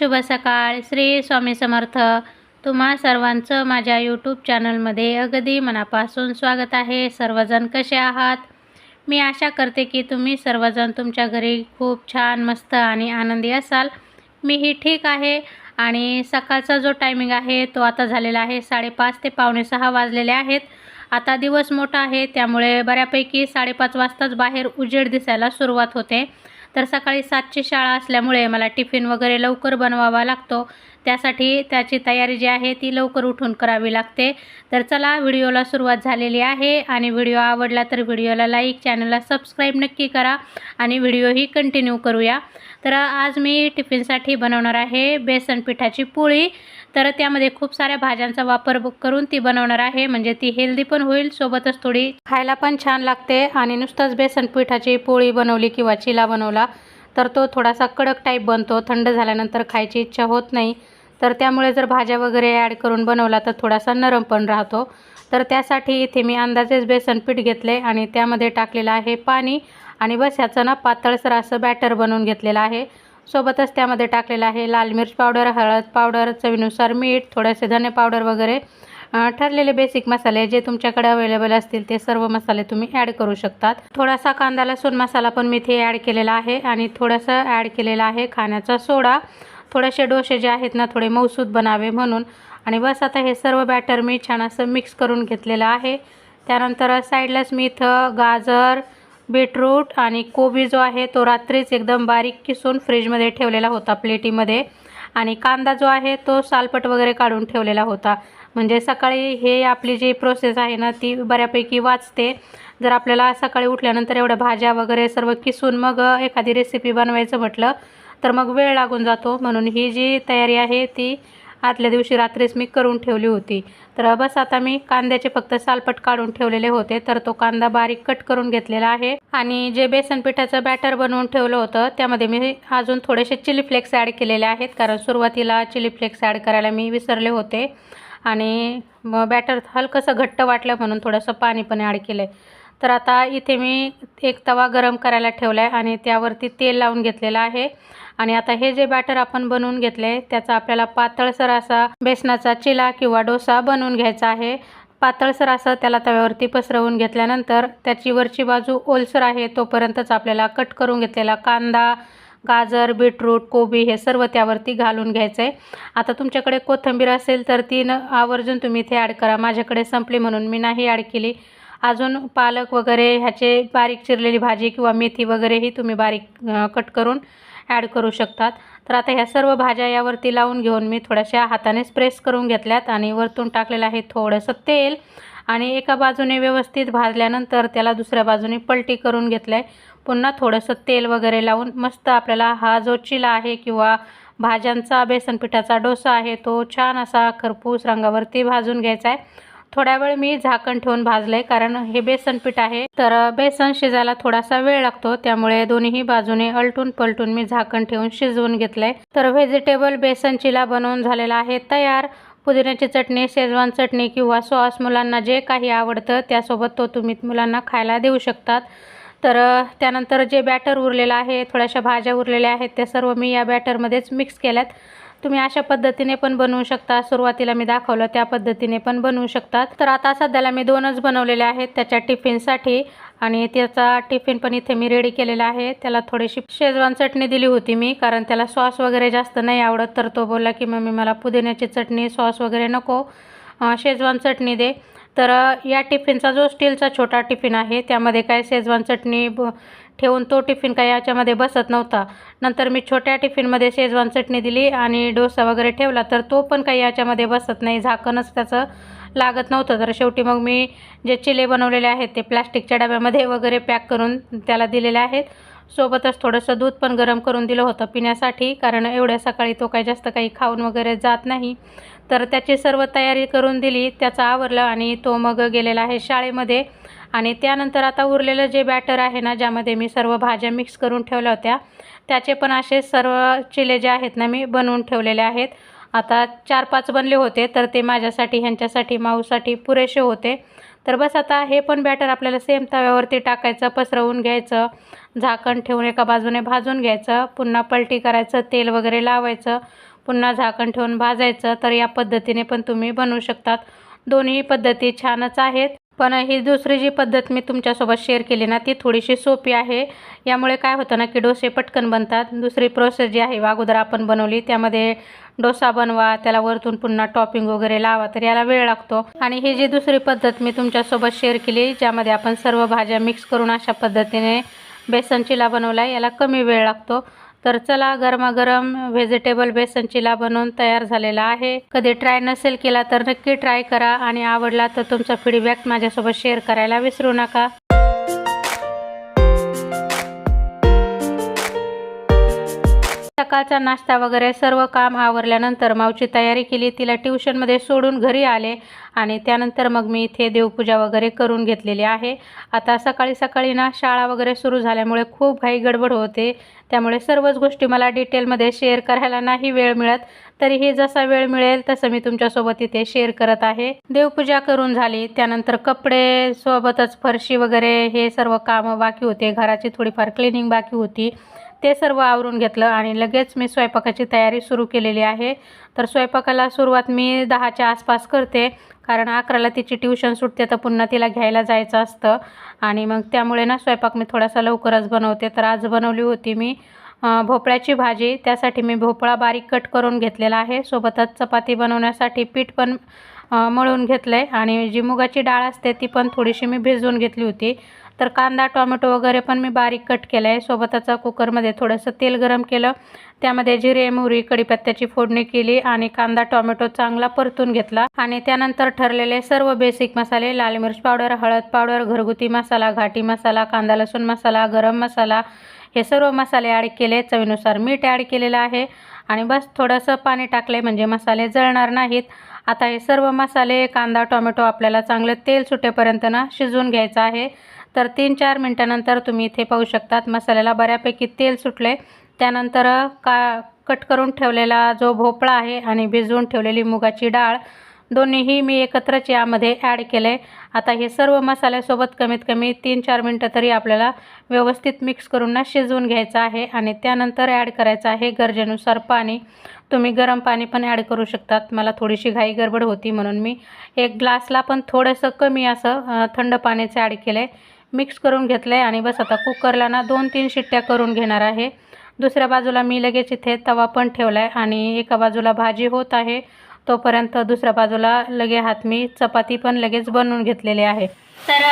शुभ सकाळ. श्री स्वामी समर्थ. तुम्हा सर्वांचं माझ्या यूट्यूब चॅनलमध्ये अगदी मनापासून स्वागत आहे. सर्वजण कसे आहात? मी आशा करते की तुम्ही सर्वजण तुमच्या घरी खूप छान मस्त आणि आनंदी असाल. मीही ठीक आहे आणि सकाळचा जो टायमिंग आहे तो आता झालेला आहे साडेपाच ते पावणे सहा वाजलेले आहेत. आता दिवस मोठा आहे त्यामुळे बऱ्यापैकी साडेपाच वाजताच बाहेर उजेड दिसायला सुरुवात होते. तर सकाळी सातची शाळा असल्यामुळे मला टिफिन वगैरे लवकर बनवावा लागतो. त्यासाठी त्याची तयारी जी आहे ती लवकर उठून करावी लागते. तर चला व्हिडिओला सुरुवात झालेली आहे आणि व्हिडिओ आवडला तर व्हिडिओला लाईक चॅनलला सबस्क्राईब नक्की करा आणि व्हिडिओही कंटिन्यू करूया. तर आज मी टिफिनसाठी बनवणार आहे बेसन पिठाची पोळी. तर त्यामध्ये खूप साऱ्या भाज्यांचा वापर करून ती बनवणार आहे. म्हणजे ती हेल्दी पण होईल सोबतच थोडी खायला पण छान लागते. आणि नुसतंच बेसन पिठाची पोळी बनवली किंवा चिला बनवला तर तो थोडासा कडक टाईप बनतो. थंड झाल्यानंतर खायची इच्छा होत नाही. तर त्यामुळे जर भाज्या वगैरे ॲड करून बनवला तर थोडासा नरम पण राहतो. तर त्यासाठी इथे मी अंदाजेच बेसन पीठ घेतले आणि त्यामध्ये टाकलेलं आहे पाणी. आणि बस ह्याचं ना पातळसर असं बॅटर बनवून घेतलेलं आहे. सोबतच त्यामध्ये टाकलेलं आहे लाल मिर्च पावडर हळद पावडर चवीनुसार मीठ थोडेसे धने पावडर वगैरे. ठरलेले बेसिक मसाले जे तुमच्याकडे अवेलेबल असतील ते सर्व मसाले तुम्ही ॲड करू शकतात. थोडासा कांदा लसूण मसाला पण मी इथे ॲड केलेला आहे आणि थोडंसं ॲड केलेला आहे खाण्याचा सोडा. थोडेसे डोसे जे आहेत ना थोडे मौसूद बनावे म्हणून. आणि बस आता हे सर्व बॅटर मी छान असं मिक्स करून घेतलेलं आहे. त्यानंतर साईडलाच मी इथं गाजर बीटरूट आणि कोबी जो आहे तो रात्रीच एकदम बारीक किसून फ्रीजमध्ये ठेवलेला होता प्लेटीमध्ये. आणि कांदा जो आहे तो सालपट वगैरे काढून ठेवलेला होता. म्हणजे सकाळी हे आपली जी प्रोसेस आहे ना ती बऱ्यापैकी वाचते. जर आपल्याला सकाळी उठल्यानंतर एवढ्या भाज्या वगैरे सर्व किसून मग एखादी रेसिपी बनवायचं म्हटलं तर मग वेळ लागून जातो. म्हणून ही जी तयारी आहे ती आदल्या दिवशी रात्रीच मी करून ठेवली होती. तर बस आता मी कांद्याचे फक्त सालपट काढून ठेवलेले होते. तर तो कांदा बारीक कट करून घेतलेला आहे. आणि जे बेसन पिठाचं बॅटर बनवून ठेवलं होतं त्यामध्ये मी अजून थोडेसे चिली फ्लेक्स ॲड केलेले आहेत. कारण सुरुवातीला चिली फ्लेक्स ॲड करायला मी विसरले होते. आणि बॅटर हलकंसं घट्ट वाटलं म्हणून थोडंसं पाणी पण ॲड केलं आहे तर आता इथे मी एक तवा गरम करायला ठेवला आहे आणि त्यावरती तेल लावून घेतलेलं आहे. आणि आता हे जे बॅटर आपण बनवून घेतले त्याचा आपल्याला पातळसर असा बेसनाचा चिला किंवा डोसा बनवून घ्यायचा आहे. पातळसर असं त्याला तव्यावरती पसरवून घेतल्यानंतर त्याची वरची बाजू ओलसर आहे तोपर्यंतच आपल्याला कट करून घेतलेला कांदा गाजर बीटरूट कोबी हे सर्व त्यावरती घालून घ्यायचं आहे आता तुमच्याकडे कोथिंबीर असेल तर ती न आवर्जून तुम्ही इथे ॲड करा. माझ्याकडे संपली म्हणून मी नाही ॲड केली. अजून पालक वगैरे ह्याचे बारीक चिरलेली भाजी किंवा मेथी वगैरेही तुम्ही बारीक कट करून ॲड करू शकतात. तर आता ह्या सर्व भाज्या यावरती लावून घेऊन मी थोड्याशा हातानेच प्रेस करून घेतल्यात आणि वरतून टाकलेलं आहे थोडंसं तेल. आणि एका बाजूने व्यवस्थित भाजल्यानंतर त्याला दुसऱ्या बाजूने पलटी करून घेतलं आहे पुन्हा थोडंसं तेल वगैरे लावून मस्त आपल्याला हा जो चिला आहे किंवा भाज्यांचा बेसन पिठाचा डोसा आहे तो छान असा खरपूस रंगावरती भाजून घ्यायचा आहे. थोड्या वेळ मी झाकण ठेवून भाजलं आहे कारण हे बेसन पीठ आहे. तर बेसन शिजायला थोडासा वेळ लागतो त्यामुळे दोन्ही बाजूने अलटून पलटून मी झाकण ठेवून शिजवून घेतलं आहे तर व्हेजिटेबल बेसन चिला बनवून झालेला आहे तयार. पुदिन्याची चटणी शेजवान चटणी किंवा सॉस मुलांना जे काही आवडतं त्यासोबत तो तुम्ही मुलांना खायला देऊ शकतात. तर त्यानंतर जे बॅटर उरलेलं आहे थोड्याशा भाज्या उरलेल्या आहेत त्या सर्व मी या बॅटरमध्येच मिक्स केल्यात. तुम्ही अशा पद्धतीने पण बनवू शकता. सुरुवातीला मी दाखवलं त्या पद्धतीने पण बनवू शकतात. तर आता सध्याला मी दोनच बनवलेले आहेत त्याच्या टिफिनसाठी आणि त्याचा टिफिन पण इथे मी रेडी केलेला आहे. त्याला थोडीशी शेजवान चटणी दिली होती मी कारण त्याला सॉस वगैरे जास्त नाही आवडत. तर तो बोलला की मम्मी मला पुदिन्याची चटणी सॉस वगैरे नको. शेजवान चटणी दे. तर या टिफिनचा जो स्टीलचा छोटा टिफिन आहे त्यामध्ये काय शेजवान चटणी ब ठेवून तो टिफिन काही याच्यामध्ये बसत नव्हता. नंतर मी छोट्या टिफिनमध्ये शेजवान चटणी दिली आणि डोसा वगैरे ठेवला तर तो पण काही याच्यामध्ये बसत नाही झाकणच त्याचं लागत नव्हतं. तर शेवटी मग मी जे चिले बनवलेले आहेत ते प्लॅस्टिकच्या डब्यामध्ये वगैरे पॅक करून त्याला दिलेले आहेत. सोबतच थोडंसं दूध पण गरम करून दिलं होतं पिण्यासाठी कारण एवढ्या सकाळी तो काही जास्त काही खाऊन वगैरे जात नाही. तर त्याची सर्व तयारी करून दिली त्याचं आवरलं आणि तो मग गेलेला आहे शाळेमध्ये. आणि त्यानंतर आता उरलेलं जे बॅटर आहे ना ज्यामध्ये मी सर्व भाज्या मिक्स करून ठेवल्या होत्या त्याचे पण असे सर्व चिले जे आहेत ना मी बनवून ठेवलेले आहेत. आता चार पाच बनले होते तर ते माझ्यासाठी ह्यांच्यासाठी माऊसाठी पुरेसे होते. तर बस आता हे पण बॅटर आपल्याला सेम तव्यावरती टाकायचं पसरवून घ्यायचं झाकण ठेवून एका बाजूने भाजून घ्यायचं पुन्हा पलटी करायचं तेल वगैरे लावायचं पुन्हा झाकण ठेवून भाजायचं तर या पद्धतीने पण तुम्ही बनवू शकतात. दोन्ही पद्धती छानच आहेत. पण ही दुसरी जी पद्धत मी तुमच्यासोबत शेअर केली ना ती थोडीशी सोपी आहे. यामुळे काय होतं ना की डोसे पटकन बनतात. दुसरी प्रोसेस जी आहे अगोदर आपण बनवली त्यामध्ये डोसा बनवा त्याला वरतून पुन्हा टॉपिंग वगैरे लावा तर याला वेळ लागतो. आणि ही जी दुसरी पद्धत मी तुमच्यासोबत शेअर केली ज्यामध्ये आपण सर्व भाज्या मिक्स करून अशा पद्धतीने बेसन चिला बनवला याला कमी वेळ लागतो. तर चला गरमागरम व्हेजिटेबल बेसन चिला बनवून तयार झालेला आहे. कधी ट्राय नसेल केला तर नक्की ट्राय करा. आणि आवडला तर तुमचा फीडबॅक माझ्यासोबत शेअर करायला विसरू नका. सकाळचा नाश्ता वगैरे सर्व काम आवरल्यानंतर मावची तयारी केली. तिला ट्युशनमध्ये सोडून घरी आले आणि त्यानंतर मग मी इथे देवपूजा वगैरे करून घेतलेली आहे. आता सकाळी सकाळी ना शाळा वगैरे सुरू झाल्यामुळे खूप घाई गडबड होते. त्यामुळे सर्वच गोष्टी मला डिटेलमध्ये शेअर करायला नाही वेळ मिळत. तरीही जसा वेळ मिळेल तसं मी तुमच्यासोबत इथे शेअर करत आहे. देवपूजा करून झाली. त्यानंतर कपडे सोबतच फरशी वगैरे हे सर्व कामं बाकी होते. घराची थोडीफार क्लिनिंग बाकी होती. ते सर्व आवरून घेतलं आणि लगेच मी स्वयंपाकाची तयारी सुरू केलेली आहे. तर स्वयंपाकाला सुरुवात मी दहाच्या आसपास करते कारण अकराला तिची ट्युशन सुटते तर पुन्हा तिला घ्यायला जायचं असतं. आणि मग त्यामुळे ना स्वयंपाक मी थोडासा लवकरच बनवते. तर आज बनवली होती मी भोपळ्याची भाजी. त्यासाठी मी भोपळा बारीक कट करून घेतलेला आहे. सोबतच चपाती बनवण्यासाठी पीठ पण मळून घेतलं आहे आणि जी मुगाची डाळ असते ती पण थोडीशी मी भिजवून घेतली होती. तर कांदा टोमॅटो वगैरे पण मी बारीक कट केलं आहे सोबतच कुकरमध्ये थोडंसं तेल गरम केलं. त्यामध्ये जिरे मोहरी कढीपत्त्याची फोडणी केली आणि कांदा टोमॅटो चांगला परतून घेतला. आणि त्यानंतर ठरलेले सर्व बेसिक मसाले लाल मिरच पावडर हळद पावडर घरगुती मसाला घाटी मसाला कांदा लसूण मसाला गरम मसाला हे सर्व मसाले ॲड केले. चवीनुसार मीठ ॲड केलेलं आहे. आणि बस थोडंसं पाणी टाकले म्हणजे मसाले जळणार नाहीत. आता हे सर्व मसाले कांदा टोमॅटो आपल्याला चांगलं तेल सुटेपर्यंत ना शिजवून घ्यायचं आहे. तर तीन चार मिनटानंतर तुम्ही इथे पाहू शकतात. मसाल्याला बऱ्यापैकी तेल सुटले. त्यानंतर का कट करून ठेवलेला जो भोपळा आहे आणि भिजवून ठेवलेली मुगाची डाळ दोन्हीही मी एकत्रच यामध्ये ॲड केले. आता हे सर्व मसाल्यासोबत कमीत कमी तीन चार मिनटं तरी आपल्याला व्यवस्थित मिक्स करून ना शिजवून घ्यायचं आहे आणि त्यानंतर ॲड करायचं आहे गरजेनुसार पाणी. तुम्ही गरम पाणी पण ॲड करू शकतात. मला थोडीशी घाई गडबड होती म्हणून मी एक ग्लासला पण थोडंसं कमी असं थंड पाण्याचं ॲड केलं. आहे मिक्स करून घेतलं आहे आणि बस आता कुकरला ना दोन तीन शिट्ट्या करून घेणार आहे. दुसऱ्या बाजूला मी लगेच इथे तवा पण ठेवला आहे आणि एका बाजूला भाजी होत आहे. तोपर्यंत दुसऱ्या बाजूला लगे हात मी चपाती पण लगेच बनवून घेतलेली आहे. तर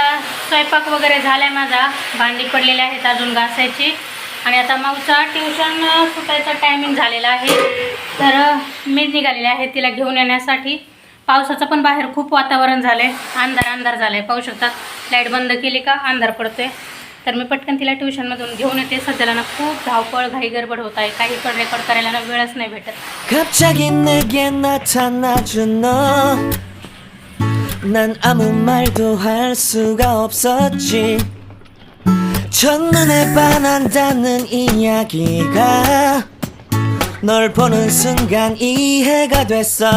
स्वयंपाक वगैरे झाला आहे माझा. भांडी पडलेली आहेत अजून घासायची. आणि आता माऊचा ट्युशन सुटायचा टायमिंग झालेला आहे. तर मी निघालेले आहे तिला घेऊन येण्यासाठी. पावसाचं पण बाहेर खूप वातावरण झालं आहे अंधार अंधार झालं आहे पाहू शकतात लाईट बंद केली का अंधार पडतोय तर मी पटकन तिला ट्युशनमधून घेऊन येते सध्याला ना खूप धावपळ घाई गडबड होत आहे काही पण रेकॉर्ड करायला ना वेळच नाही भेटत 갑자기 내게 나타나준 너 난 아무 말도 할 수가 없었지 첫눈에 반한다는 이야기가 널 보는 순간 이해가 됐어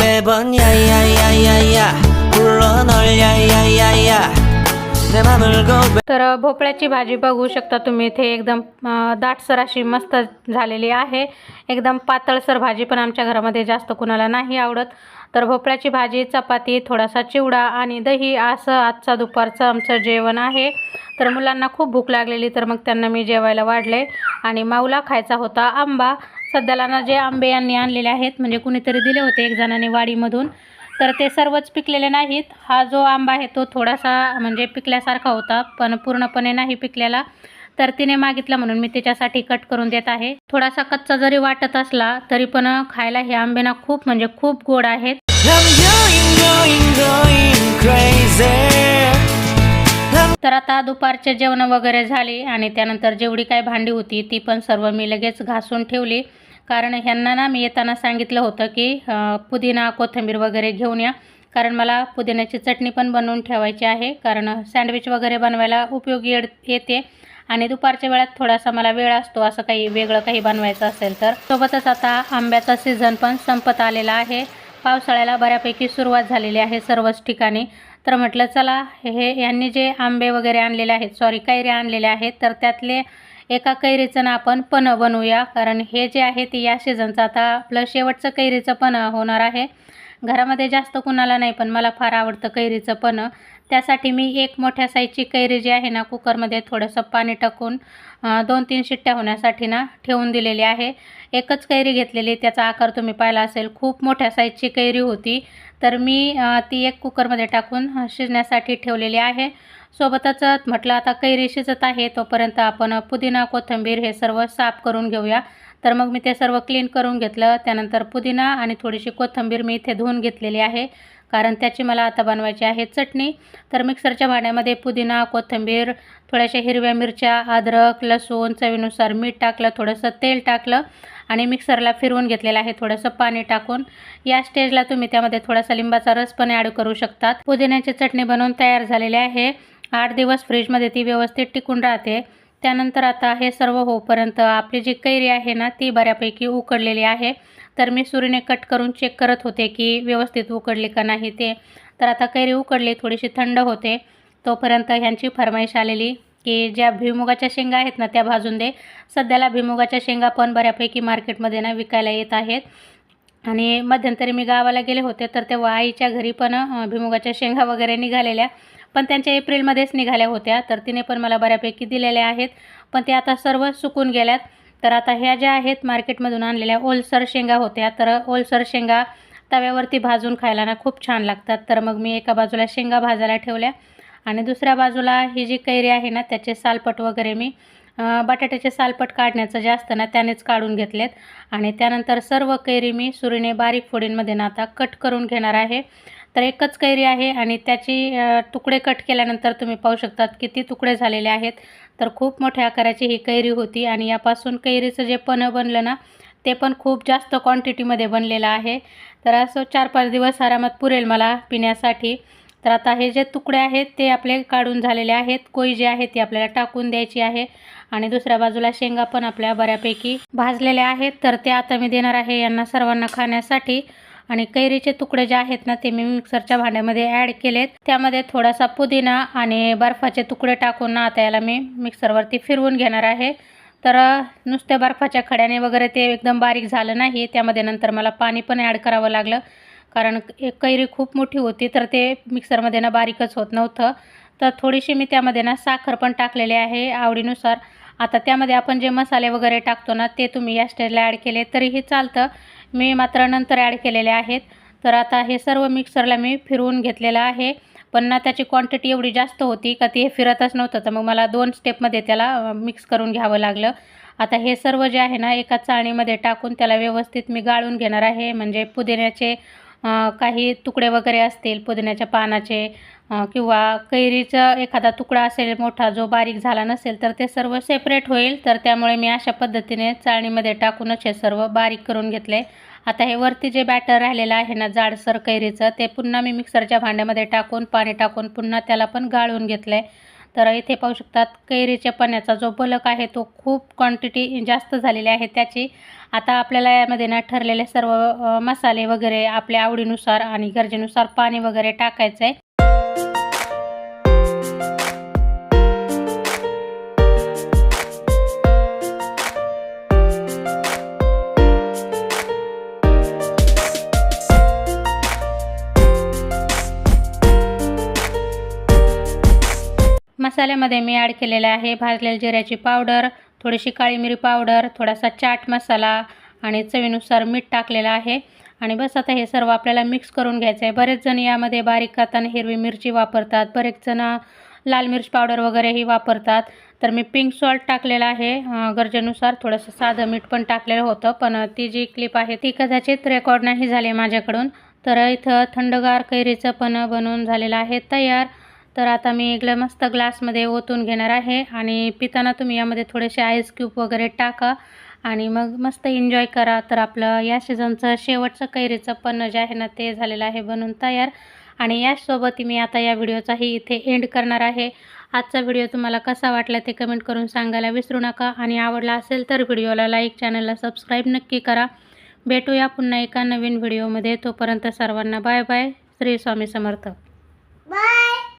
매번 야야야야야 불러 널 야야야야 내 맘을 고백 तर भोपळ्याची भाजी बघू शकता तुम्ही इथे एकदम अं, दाटसर अशी मस्त झालेली आहे एकदम पातळसर भाजी पण आमच्या घरामध्ये जास्त कुणाला नाही आवडत तर भोपळ्याची भाजी चपाती थोडासा चिवडा आणि दही असं आजचा दुपारचं आमचं जेवण आहे तर मुलांना खूप भूक लागलेली तर मग त्यांना मी जेवायला वाढले आणि माऊला खायचा होता आंबा सध्याला ना जे आंबे यांनी आणलेले आहेत म्हणजे कुणीतरी दिले होते एक जणांनी वाडीमधून तर ते सर्वच पिकलेले नाहीत. हा जो आंबा आहे तो थोडासा म्हणजे पिकल्यासारखा होता पण पूर्णपणे नाही पिकलेला. तर तिने मागितला म्हणून मी तिच्यासाठी कट करून देत आहे. थोडासा कच्चा जरी वाटत असला तरी पण खायला हे आंबे ना खूप म्हणजे खूप गोड आहेत. तर आता दुपारचे जेवण वगैरे झाली आणि त्यानंतर जेवढी काय भांडी होती ती पण सर्व मी लगेच घासून ठेवली. कारण ह्यांना ना मी येताना सांगितलं होतं की पुदिना कोथिंबीर वगैरे घेऊन या. कारण मला पुदिन्याची चटणी पण बनवून ठेवायची आहे. कारण सँडविच वगैरे बनवायला उपयोगी येते. आणि दुपारच्या वेळात थोडासा मला वेळ असतो असं काही वेगळं काही बनवायचं असेल तर. सोबतच आता आंब्याचा सीझन पण संपत आलेला आहे. पावसाळ्याला बऱ्यापैकी सुरुवात झालेली आहे सर्वच ठिकाणी. तर म्हटलं चला हे यांनी जे आंबे वगैरे आणलेले आहेत सॉरी कैऱ्या आणलेल्या आहेत तर त्यातले एका कैरीचं ना आपण पन्ह बनवूया. कारण हे जे आहे ते या सीझनचं आता आपलं शेवटचं कैरीचं पन्ह होणार आहे. घरामध्ये जास्त कुणाला नाही पण मला फार आवडतं कैरीचं पन्ह त्यासाठी मी एक मोठ्या साईजची कैरी जी आहे ना कुकरमध्ये थोडंसं पाणी टाकून दोन तीन शिट्ट्या होण्यासाठी ना ठेवून दिलेली आहे. एकच कैरी घेतलेली त्याचा आकार तुम्ही पाहिला असेल. खूप मोठ्या साईजची कैरी होती. तर मी ती एक कुकरमध्ये टाकून शिजण्यासाठी ठेवलेली आहे. सोबतच म्हटलं आता कैरी शिजत आहे तोपर्यंत आपण पुदिना कोथिंबीर हे सर्व साफ करून घेऊया. तर मग मी ते सर्व क्लीन करून घेतलं. त्यानंतर पुदिना आणि थोडीशी कोथिंबीर मी इथे धुवून घेतलेली आहे. कारण त्याची मला आता बनवायची आहे चटणी. तर मिक्सरच्या भांड्यामध्ये पुदिना कोथिंबीर थोड्याशा हिरव्या मिरच्या अद्रक लसूण चवीनुसार मीठ टाकलं थोडंसं तेल टाकलं आणि मिक्सरला फिरवून घेतलेलं आहे थोडंसं पाणी टाकून. या स्टेजला तुम्ही त्यामध्ये थोडासा लिंबाचा रस पण ॲड करू शकतात. पुदिन्याची चटणी बनवून तयार झालेली आहे. आठ दिवस फ्रीजमध्ये ती व्यवस्थित टिकून राहते. त्यानंतर आता हे सर्व होईपर्यंत आपली जी कैरी आहे ना ती बऱ्यापैकी उकडलेली आहे. तर मी सुरीने कट करून चेक करत होते की व्यवस्थित उकडली का नाही ते. तर आता कैरी उकडली थोडीशी थंड होते. तोपर्यंत ह्यांची फरमाईश आलेली की ज्या भुईमुगाच्या शेंगा आहेत ना त्या भाजून दे. सध्याला भुईमुगाच्या शेंगा पण बऱ्यापैकी मार्केटमध्ये ना विकायला येत आहेत. आणि मध्यंतरी मी गावाला गेले होते तर तेव्हा आईच्या घरी पण भुईमुगाच्या शेंगा वगैरे निघालेल्या. पण त्यांच्या एप्रिलमध्येच निघाल्या होत्या. तर तिने पण मला बऱ्यापैकी दिलेल्या आहेत. पण ते आता सर्व सुकून गेल्यात. तर आता ह्या ज्या आहेत मार्केटमधून आणलेल्या ओलसर शेंगा होत्या. तर ओलसर शेंगा तव्यावरती भाजून खायला ना खूप छान लागतात. तर मग मी एका बाजूला शेंगा भाजायला ठेवल्या. आणि दुसऱ्या बाजूला ही जी कैरी आहे ना त्याचे सालपट वगैरे मी बटाट्याचे सालपट काढण्याचं जे असतं ना त्यानेच काढून घेतलेत. आणि त्यानंतर सर्व कैरी मी सुरीने बारीक फोडींमध्ये ना आता कट करून घेणार आहे. तर एकच कैरी आहे आणि त्याची तुकडे कट केल्यानंतर तुम्ही पाहू शकतात किती तुकडे झालेले आहेत. तर खूप मोठ्या आकाराची ही कैरी होती आणि यापासून कैरीचं जे पणं बनलं ना ते पण खूप जास्त क्वांटिटीमध्ये बनलेलं आहे. तर असं चार पाच दिवस आरामात पुरेल मला पिण्यासाठी. तर आता हे जे तुकडे आहेत ते आपले काढून झालेले आहेत. कोई जे आहे ती आपल्याला टाकून द्यायची आहे. आणि दुसऱ्या बाजूला शेंगा पण आपल्या बऱ्यापैकी भाजलेल्या आहेत. तर ते आता मी देणार आहे यांना सर्वांना खाण्यासाठी. आणि कैरीचे तुकडे जे आहेत ना ते मी मिक्सरच्या भांड्यामध्ये ॲड केलेत. त्यामध्ये थोडासा पुदिना आणि बर्फाचे तुकडे टाकून ना आता याला मी मिक्सरवरती फिरवून घेणार आहे. तर नुसत्या बर्फाच्या खड्याने वगैरे ते एकदम बारीक झालं नाही. त्यामध्ये नंतर मला पाणी पण ॲड करावं लागलं. कारण एक कैरी खूप मोठी होती तर ते मिक्सरमध्ये ना बारीकच होत नव्हतं. तर थोडीशी मी त्यामध्ये ना साखर पण टाकलेली आहे आवडीनुसार. आता त्यामध्ये आपण जे मसाले वगैरे टाकतो ना ते तुम्ही या स्टेजला ॲड केले तरीही चालतं. मी मात्र नंतर ॲड केलेले आहेत. तर आता हे सर्व मिक्सरला मी फिरवून घेतलेलं आहे. पण ना त्याची क्वांटिटी एवढी जास्त होती का ते फिरतच नव्हतं. तर मग मला दोन स्टेपमध्ये त्याला मिक्स करून घ्यावं लागलं. आता हे सर्व जे आहे ना एका चाळणीमध्ये टाकून त्याला व्यवस्थित मी गाळून घेणार आहे. म्हणजे पुदिन्याचे काही तुकडे वगैरे असतील पुदिन्याच्या पानाचे किंवा कैरीचा एखादा तुकडा असेल मोठा जो बारीक झाला नसेल तर ते सर्व सेपरेट होईल. तर त्यामुळे मी अशा पद्धतीने चाळणीमध्ये टाकूनच हे सर्व बारीक करून घेतले. आता हे वरती जे बॅटर राहिलेलं आहे ना जाडसर कैरीचं ते पुन्हा मी मिक्सरच्या भांड्यामध्ये टाकून पाणी टाकून पुन्हा त्याला पण गाळून घेतलं आहे तर इथे पाहू शकतात कैरीच्या पण्याचा जो बलक आहे तो खूप क्वांटिटी जास्त झालेली आहे. त्याची आता आपल्याला यामध्ये ना ठरलेले सर्व मसाले वगैरे आपल्या आवडीनुसार आणि गरजेनुसार पाणी वगैरे टाकायचं आहे मसाल्यामध्ये मी ॲड केलेलं आहे भाजलेल्या जिऱ्याची पावडर थोडीशी काळी मिरी पावडर थोडासा चाट मसाला आणि चवीनुसार मीठ टाकलेलं आहे. आणि बस आता हे सर्व आपल्याला मिक्स करून घ्यायचं आहे बरेच जण यामध्ये बारीक करताना हिरवी मिरची वापरतात. बरेच जण लाल मिर्च पावडर वगैरेही वापरतात. तर मी पिंक सॉल्ट टाकलेलं आहे. गरजेनुसार थोडंसं साधं मीठ पण टाकलेलं होतं. पण ती जी क्लिप आहे ती कदाचित रेकॉर्ड नाही झाली माझ्याकडून. तर इथं थंडगार कैरीचं पण बनवून झालेलं आहे. तयार तर आता मी एक मस्त ग्लासमध्ये ओतून घेणार आहे आणि पिताना तुम्ही यामध्ये थोडेसे आईस क्यूब वगैरे टाका आणि मग मस्त एन्जॉय करा. तर आपलं या सीझनचं शेवटचं कैरीचं पन्न जे आहे ना ते झालेलं आहे बनून तयार. आणि याचसोबत मी आता या व्हिडिओचाही इथे एंड करणार आहे. आजचा व्हिडिओ तुम्हाला कसा वाटला ते कमेंट करून सांगायला विसरू नका. आणि आवडला असेल तर व्हिडिओला लाईक चॅनलला सबस्क्राईब नक्की करा. भेटूया पुन्हा एका नवीन व्हिडिओमध्ये. तोपर्यंत सर्वांना बाय बाय श्री स्वामी समर्थ.